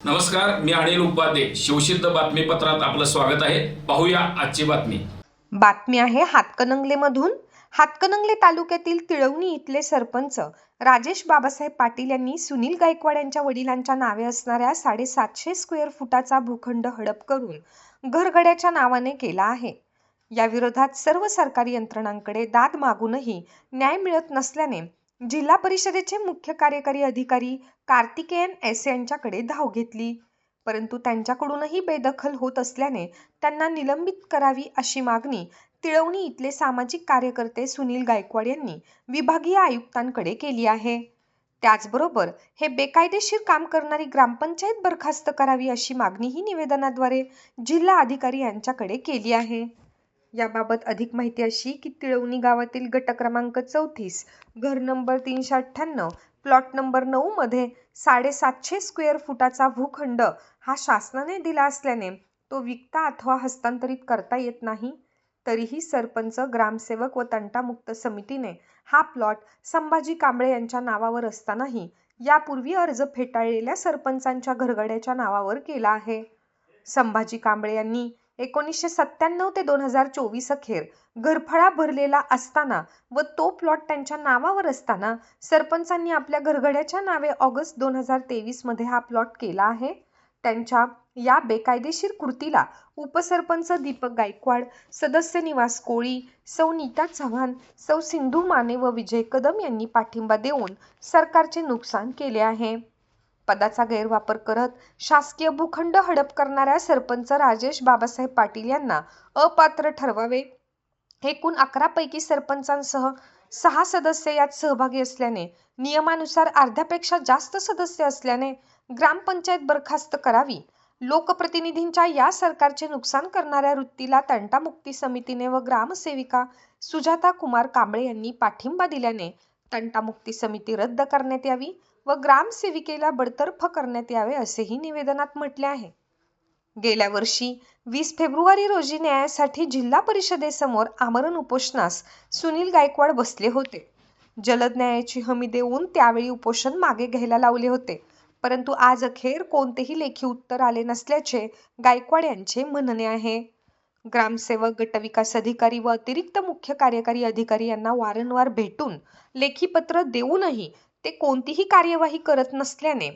नमस्कार मी अनिल उपाध्ये. शिवसिद्ध बातमीपत्रात आपलं स्वागत आहे. पाहूया आजची बातमी. बातमी आहे हातकणंगलेमधून. हातकणंगले तालुक्यातील तिळवणी इथले सरपंच राजेश बाबासाहेब पाटील यांनी सुनील गायकवाड यांच्या वडिलांच्या नावे असणाऱ्या साडेसातशे स्क्वेअर फुटाचा भूखंड हडप करून घरगड्याच्या नावाने केला आहे. या विरोधात सर्व सरकारी यंत्रणांकडे दाद मागूनही न्याय मिळत नसल्याने जिल्हा परिषदेचे मुख्य कार्यकारी अधिकारी कार्तिकेयन एस यांच्याकडे धाव घेतली. परंतु त्यांच्याकडूनही बेदखल होत असल्याने त्यांना निलंबित करावी अशी मागणी तिळवणी इथले सामाजिक कार्यकर्ते सुनील गायकवाड यांनी विभागीय आयुक्तांकडे केली आहे. त्याचबरोबर हे बेकायदेशीर काम करणारी ग्रामपंचायत बरखास्त करावी अशी मागणीही निवेदनाद्वारे जिल्हा अधिकारी यांच्याकडे केली आहे. याबाबत अधिक माहिती अशी की तिळवणी गावातील गट क्रमांक चौतीस घर नंबर तीनशे अठ्ठ्याण्णव प्लॉट नंबर नऊ मध्ये साडेसातशे स्क्वेअर फुटाचा भूखंड हा शासनाने दिला असल्याने तो विकता अथवा हस्तांतरित करता येत नाही. तरीही सरपंच ग्रामसेवक व तंटामुक्त समितीने हा प्लॉट संभाजी कांबळे यांच्या नावावर असतानाही यापूर्वी अर्ज फेटाळलेल्या सरपंचांच्या घरगड्याच्या नावावर केला आहे. संभाजी कांबळे यांनी एकोणीसशे सत्त्याण्णव ते दोन हजार चोवीस अखेर घरफळा भरलेला असताना व तो प्लॉट त्यांच्या नावावर असताना सरपंचांनी आपल्या घरगड्याच्या नावे ऑगस्ट दोन हजार तेवीसमध्ये हा प्लॉट केला आहे. त्यांच्या या बेकायदेशीर कृतीला उपसरपंच दीपक गायकवाड सदस्य निवास कोळी सौ नीता चव्हाण सौ सिंधू माने व विजय कदम यांनी पाठिंबा देऊन सरकारचे नुकसान केले आहे. पदाचा गैरवापर करत शासकीय भूखंड हडप करणाऱ्या सरपंच राजेश बाबासाहेब पाटील यांना अपात्र ठरवावे. एकूण अकरा पैकी सरपंचांसह सहा सदस्य यात सहभागी असल्याने नियमानुसार अर्ध्यापेक्षा जास्त सदस्य असल्याने ग्रामपंचायत बरखास्त करावी. लोकप्रतिनिधींच्या या सरकारचे नुकसान करणाऱ्या वृत्तीला तंटामुक्ती समितीने व ग्रामसेविका सुजाता कुमार कांबळे यांनी पाठिंबा दिल्याने तंटामुक्ती समिती रद्द करण्यात यावी. व ग्रामसेविकेला बडतर्फ करण्यात यावे असेही निवेदनात म्हटले आहे. गेल्या वर्षी वीस फेब्रुवारी रोजी न्यायासाठी जिल्हा परिषदेसमोर आमरण उपोषणास सुनील गायकवाड बसले होते. जलद न्यायाची हमी देऊन त्यावेळी उपोषण मागे घ्यायला लावले होते. परंतु आज अखेर कोणतेही लेखी उत्तर आले नसल्याचे गायकवाड यांचे म्हणणे आहे. ग्रामसेवक गटविकास अधिकारी व अतिरिक्त मुख्य कार्यकारी अधिकारी यांना वारंवार भेटून लेखी पत्र देऊनही ते कोणतीही कार्यवाही करत नसल्याने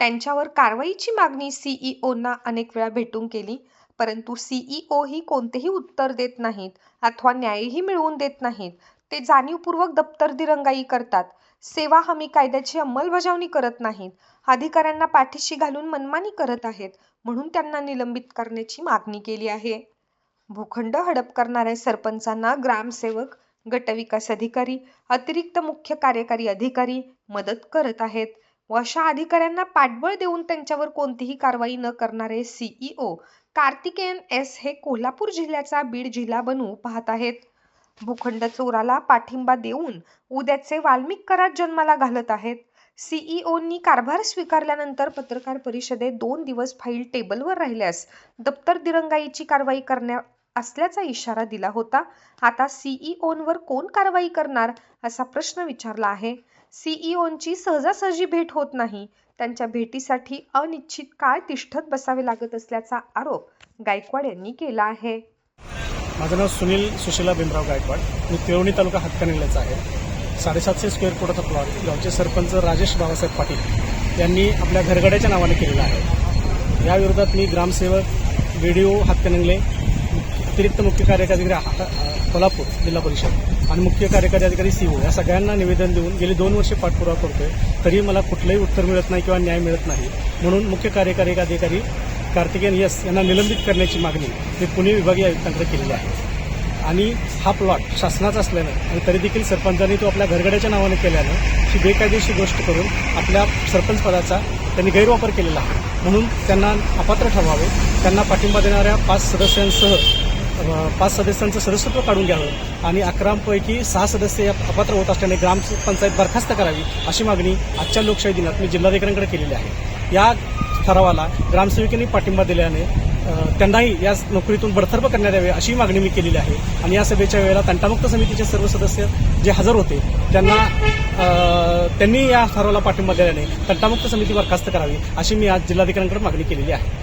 त्यांच्यावर कारवाईची मागणी सीईओना अनेक वेळा भेटून केली. परंतु सीईओ ही कोणतेही उत्तर देत नाहीत अथवा न्यायही मिळवून देत नाहीत. ते जाणीवपूर्वक दप्तर दिरंगाई करतात. सेवा हमी कायद्याची अंमलबजावणी करत नाहीत. अधिकाऱ्यांना पाठीशी घालून मनमानी करत आहेत म्हणून त्यांना निलंबित करण्याची मागणी केली आहे. भूखंड हडप करणाऱ्या सरपंचांना ग्रामसेवक गटविकास अधिकारी अतिरिक्त मुख्य कार्यकारी अधिकारी मदत करत आहेत. व अशा अधिकाऱ्यांना पाठबळ देऊन त्यांच्यावर कोणतीही कारवाई न करणारे सीईओ कार्तिकेयन एस हे कोल्हापूर जिल्ह्याचा बीड जिल्हा बनवू पाहत आहेत. भूखंड चोराला पाठिंबा देऊन उद्याचे वाल्मिक करार जन्माला घालत आहेत. सीईओनी कारभार स्वीकारल्यानंतर पत्रकार परिषदेत दोन दिवस फाईल टेबलवर राहिल्यास दप्तर दिरंगाईची कारवाई करण्या असल्याचा इशारा दिला होता. आता सीईओंवर कोण कारवाई करणार? असा प्रश्न विचारला आहे. सीईओंची सहजासहजी भेट होत नाही. त्यांच्या भेटीसाठी अनिश्चित काळ तिष्ठत बसावे लागत असल्याचा आरोप गायकवाड यांनी केला आहे. माझं नाव सुनील सुशीला भीमराव गायकवाड. मी तिळवणी तालुका हातकणंगल्याचा आहे. साडेसातशे स्क्वेअर फुटाचा प्लॉट गावचे सरपंच राजेश बाबासाहेब पाटील यांनी आपल्या घरगड्याच्या नावाने केलेला आहे. या विरोधात मी ग्रामसेवक व्हिडिओ हक्कनिंगले अतिरिक्त मुख्य कार्यकारी अधिकारी कोल्हापूर जिल्हा परिषद आणि मुख्य कार्यकारी अधिकारी सीओ या सगळ्यांना निवेदन देऊन गेली दोन वर्षे पाठपुरावा करतोय. तरी मला कुठलंही उत्तर मिळत नाही किंवा न्याय मिळत नाही. म्हणून मुख्य कार्यकारी अधिकारी कार्तिकेयन यस यांना निलंबित करण्याची मागणी मी पुणे विभागीय आयुक्तांकडे केलेली आहे. आणि हा प्लॉट शासनाचा असल्यानं आणि तरी देखील सरपंचांनी तो आपल्या घरगड्याच्या नावाने केल्यानं ही बेकायदेशीर गोष्ट करून आपल्या सरपंच पदाचा त्यांनी गैरवापर केलेला आहे. म्हणून त्यांना अपात्र ठरवावे. त्यांना पाठिंबा देणाऱ्या पाच सदस्यांसह पाच सदस्यांचं सदस्यत्व काढून घ्यावं आणि अकरापैकी सहा सदस्य या अपात्र होत असल्याने ग्रामपंचायत बरखास्त करावी अशी मागणी आजच्या लोकशाही दिनात मी जिल्हाधिकाऱ्यांकडे केलेली आहे. या ठरावाला ग्रामसेविकांनी पाठिंबा दिल्याने त्यांनाही या नोकरीतून बडतर्फ करण्यात यावे अशी मागणी मी केलेली आहे. आणि या सभेच्या वेळेला तंटामुक्त समितीचे सर्व सदस्य जे हजर होते त्यांना त्यांनी या ठरावाला पाठिंबा दिल्याने तंटामुक्त समिती बरखास्त करावी अशी मी आज जिल्हाधिकाऱ्यांकडे मागणी केलेली आहे.